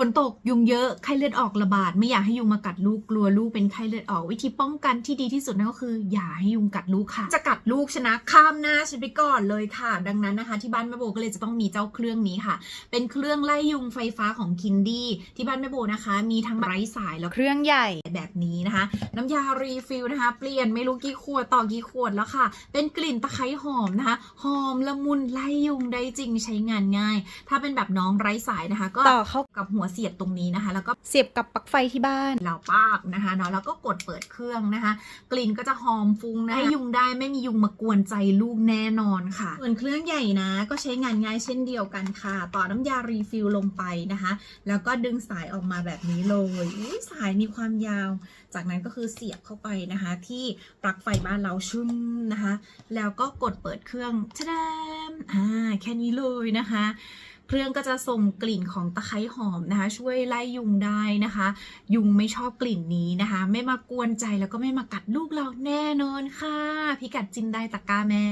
ฝนตกยุงเยอะไข้เลือดออกระบาด ไม่อยากให้ยุงมากัดลูกกลัวลูกเป็นไข้เลือดออก วิธีป้องกันที่ดีที่สุดนั่นก็คือ อย่าให้ยุงกัดลูกค่ะ จะกัดลูกชนะข้ามหน้าฉันไปก่อนเลยค่ะ ดังนั้นนะคะ ที่บ้านแม่โบก็เลยจะต้องมีเจ้าเครื่องนี้ค่ะ เป็นเครื่องไล่ยุงไฟฟ้าของคินดี้ที่บ้านแม่โบนะคะ มีทั้งไร้สายแล้วเครื่องใหญ่แบบนี้นะคะ น้ำยารีฟิลนะคะเปลี่ยนไม่รู้กี่ขวดต่อกี่ขวดแล้วค่ะ เป็นกลิ่นตะไคร้หอมนะคะหอมละมุนไล่ยุงได้จริงใช้งานง่าย ถ้าเป็นแบบน้องไร้สายนะคะ ก็ต่อเข้ากับหัวเสียบตรงนี้นะคะ แล้วก็เสียบกับปลั๊กไฟที่บ้านเหล่าปากนะคะเนาะแล้วก็กดเปิดเครื่องนะคะ กลิ่นก็จะหอมฟุ้งนะให้ยุงได้ไม่มียุงมากวนใจลูกแน่นอนค่ะ ส่วนเครื่องใหญ่นะ ก็ใช้งานง่ายเช่นเดียวกันค่ะ ต่อน้ำยารีฟิลลงไปนะคะ แล้วก็ดึงสายออกมาแบบนี้เลยอุ๊ยสายมีความยาว จากนั้นก็คือเสียบเข้าไปนะคะ ที่ปลั๊กไฟบ้านเราชุ่มนะคะ แล้วก็กดเปิดเครื่องชะดามอ่าแค่นี้เลยนะคะ เครื่องก็จะส่งกลิ่นของตะไคร้หอมนะคะ ช่วยไล่ยุงได้นะคะ ยุงไม่ชอบกลิ่นนี้นะคะ ไม่มากวนใจแล้วก็ไม่มากัดลูกเราแน่นอนค่ะ พิกัดจินได้ตะกร้าแม่